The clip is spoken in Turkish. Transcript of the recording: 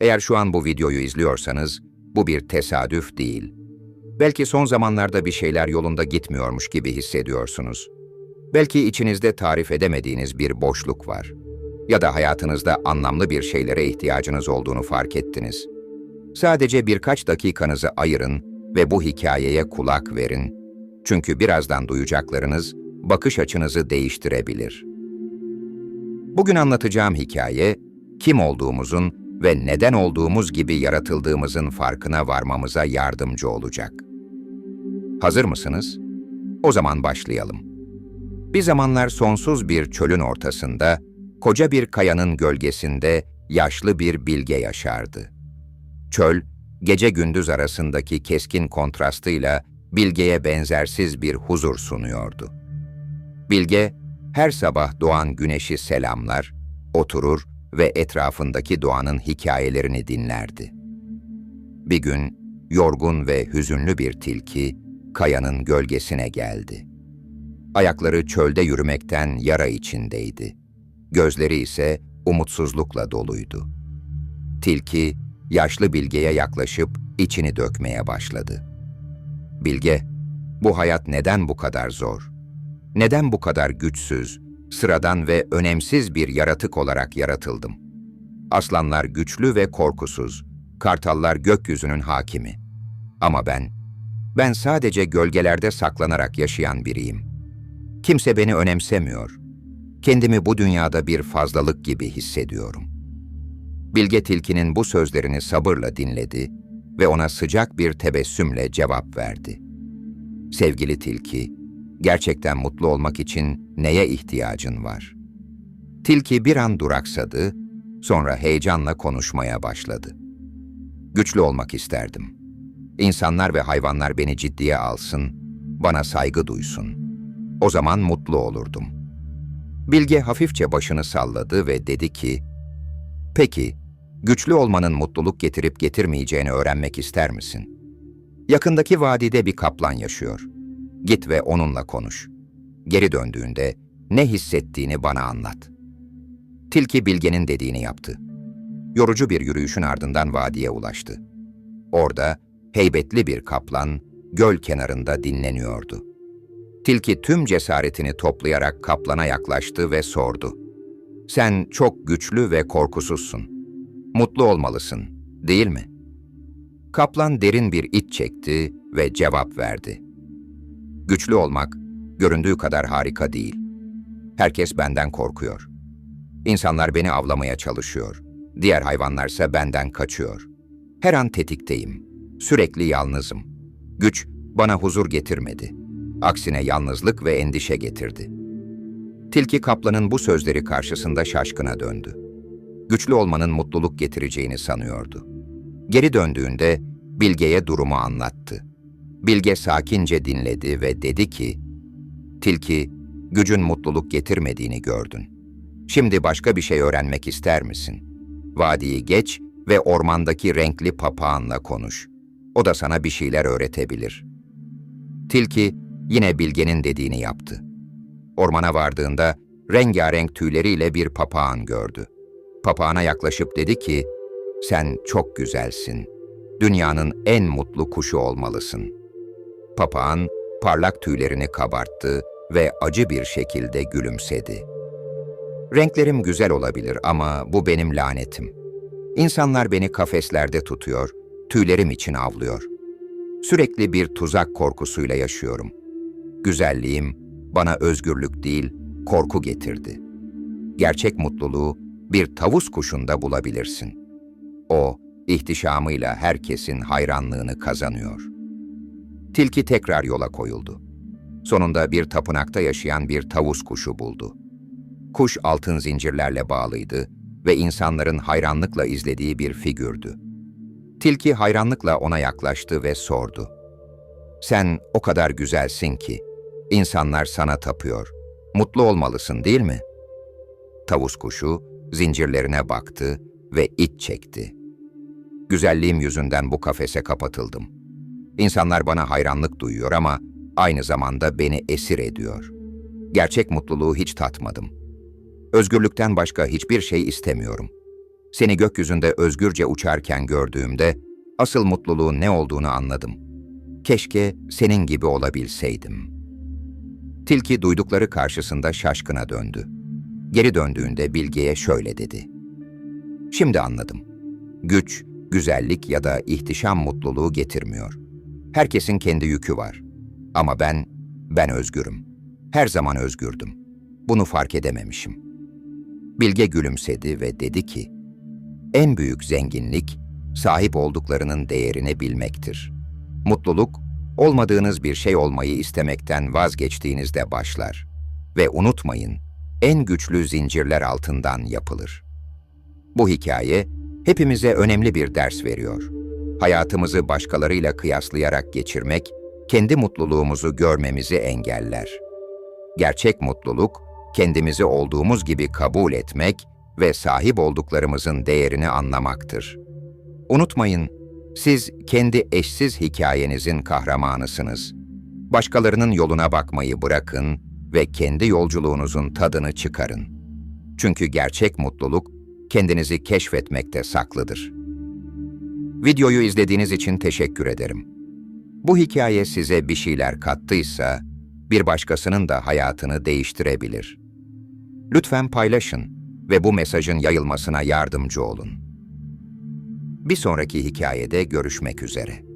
Eğer şu an bu videoyu izliyorsanız, bu bir tesadüf değil. Belki son zamanlarda bir şeyler yolunda gitmiyormuş gibi hissediyorsunuz. Belki içinizde tarif edemediğiniz bir boşluk var. Ya da hayatınızda anlamlı bir şeylere ihtiyacınız olduğunu fark ettiniz. Sadece birkaç dakikanızı ayırın ve bu hikayeye kulak verin. Çünkü birazdan duyacaklarınız bakış açınızı değiştirebilir. Bugün anlatacağım hikaye, kim olduğumuzun ve neden olduğumuz gibi yaratıldığımızın farkına varmamıza yardımcı olacak. Hazır mısınız? O zaman başlayalım. Bir zamanlar sonsuz bir çölün ortasında, koca bir kayanın gölgesinde yaşlı bir bilge yaşardı. Çöl, gece gündüz arasındaki keskin kontrastıyla bilgeye benzersiz bir huzur sunuyordu. Bilge, her sabah doğan güneşi selamlar, oturur ve etrafındaki doğanın hikayelerini dinlerdi. Bir gün, yorgun ve hüzünlü bir tilki, kayanın gölgesine geldi. Ayakları çölde yürümekten yara içindeydi. Gözleri ise umutsuzlukla doluydu. Tilki, yaşlı Bilge'ye yaklaşıp içini dökmeye başladı. Bilge, bu hayat neden bu kadar zor? Neden bu kadar güçsüz, sıradan ve önemsiz bir yaratık olarak yaratıldım? Aslanlar güçlü ve korkusuz, kartallar gökyüzünün hakimi. Ama ben, ben sadece gölgelerde saklanarak yaşayan biriyim. Kimse beni önemsemiyor. Kendimi bu dünyada bir fazlalık gibi hissediyorum. Bilge Tilki'nin bu sözlerini sabırla dinledi ve ona sıcak bir tebessümle cevap verdi. Sevgili Tilki, gerçekten mutlu olmak için neye ihtiyacın var? Tilki bir an duraksadı, sonra heyecanla konuşmaya başladı. Güçlü olmak isterdim. İnsanlar ve hayvanlar beni ciddiye alsın, bana saygı duysun. O zaman mutlu olurdum. Bilge hafifçe başını salladı ve dedi ki, Peki, güçlü olmanın mutluluk getirip getirmeyeceğini öğrenmek ister misin? Yakındaki vadide bir kaplan yaşıyor. Git ve onunla konuş. Geri döndüğünde ne hissettiğini bana anlat. Tilki Bilge'nin dediğini yaptı. Yorucu bir yürüyüşün ardından vadiye ulaştı. Orada heybetli bir kaplan göl kenarında dinleniyordu. Tilki tüm cesaretini toplayarak kaplana yaklaştı ve sordu. Sen çok güçlü ve korkusuzsun. Mutlu olmalısın, değil mi? Kaplan derin bir iç çekti ve cevap verdi. Güçlü olmak, göründüğü kadar harika değil. Herkes benden korkuyor. İnsanlar beni avlamaya çalışıyor. Diğer hayvanlarsa benden kaçıyor. Her an tetikteyim. Sürekli yalnızım. Güç bana huzur getirmedi. Aksine yalnızlık ve endişe getirdi. Tilki kaplanın bu sözleri karşısında şaşkına döndü. Güçlü olmanın mutluluk getireceğini sanıyordu. Geri döndüğünde Bilge'ye durumu anlattı. Bilge sakince dinledi ve dedi ki, Tilki, gücün mutluluk getirmediğini gördün. Şimdi başka bir şey öğrenmek ister misin? Vadiyi geç ve ormandaki renkli papağanla konuş. O da sana bir şeyler öğretebilir. Tilki yine Bilge'nin dediğini yaptı. Ormana vardığında rengarenk tüyleriyle bir papağan gördü. Papağana yaklaşıp dedi ki, sen çok güzelsin. Dünyanın en mutlu kuşu olmalısın. Papağan parlak tüylerini kabarttı ve acı bir şekilde gülümsedi. Renklerim güzel olabilir ama bu benim lanetim. İnsanlar beni kafeslerde tutuyor, tüylerim için avlıyor. Sürekli bir tuzak korkusuyla yaşıyorum. Güzelliğim bana özgürlük değil, korku getirdi. Gerçek mutluluğu bir tavus kuşunda bulabilirsin. O, ihtişamıyla herkesin hayranlığını kazanıyor. Tilki tekrar yola koyuldu. Sonunda bir tapınakta yaşayan bir tavus kuşu buldu. Kuş altın zincirlerle bağlıydı ve insanların hayranlıkla izlediği bir figürdü. Tilki hayranlıkla ona yaklaştı ve sordu. Sen o kadar güzelsin ki, insanlar sana tapıyor. Mutlu olmalısın değil mi? Tavus kuşu zincirlerine baktı ve iç çekti. Güzelliğim yüzünden bu kafese kapatıldım. İnsanlar bana hayranlık duyuyor ama aynı zamanda beni esir ediyor. Gerçek mutluluğu hiç tatmadım. Özgürlükten başka hiçbir şey istemiyorum. Seni gökyüzünde özgürce uçarken gördüğümde asıl mutluluğun ne olduğunu anladım. Keşke senin gibi olabilseydim. Tilki duydukları karşısında şaşkına döndü. Geri döndüğünde Bilge'ye şöyle dedi. Şimdi anladım. Güç, güzellik ya da ihtişam mutluluğu getirmiyor. Herkesin kendi yükü var. Ama ben, ben özgürüm. Her zaman özgürdüm. Bunu fark edememişim. Bilge gülümsedi ve dedi ki, en büyük zenginlik, sahip olduklarının değerini bilmektir. Mutluluk, olmadığınız bir şey olmayı istemekten vazgeçtiğinizde başlar. Ve unutmayın, en güçlü zincirler altından yapılır. Bu hikaye, hepimize önemli bir ders veriyor. Hayatımızı başkalarıyla kıyaslayarak geçirmek, kendi mutluluğumuzu görmemizi engeller. Gerçek mutluluk, kendimizi olduğumuz gibi kabul etmek ve sahip olduklarımızın değerini anlamaktır. Unutmayın, siz kendi eşsiz hikayenizin kahramanısınız. Başkalarının yoluna bakmayı bırakın ve kendi yolculuğunuzun tadını çıkarın. Çünkü gerçek mutluluk kendinizi keşfetmekte saklıdır. Videoyu izlediğiniz için teşekkür ederim. Bu hikaye size bir şeyler kattıysa, bir başkasının da hayatını değiştirebilir. Lütfen paylaşın ve bu mesajın yayılmasına yardımcı olun. Bir sonraki hikayede görüşmek üzere.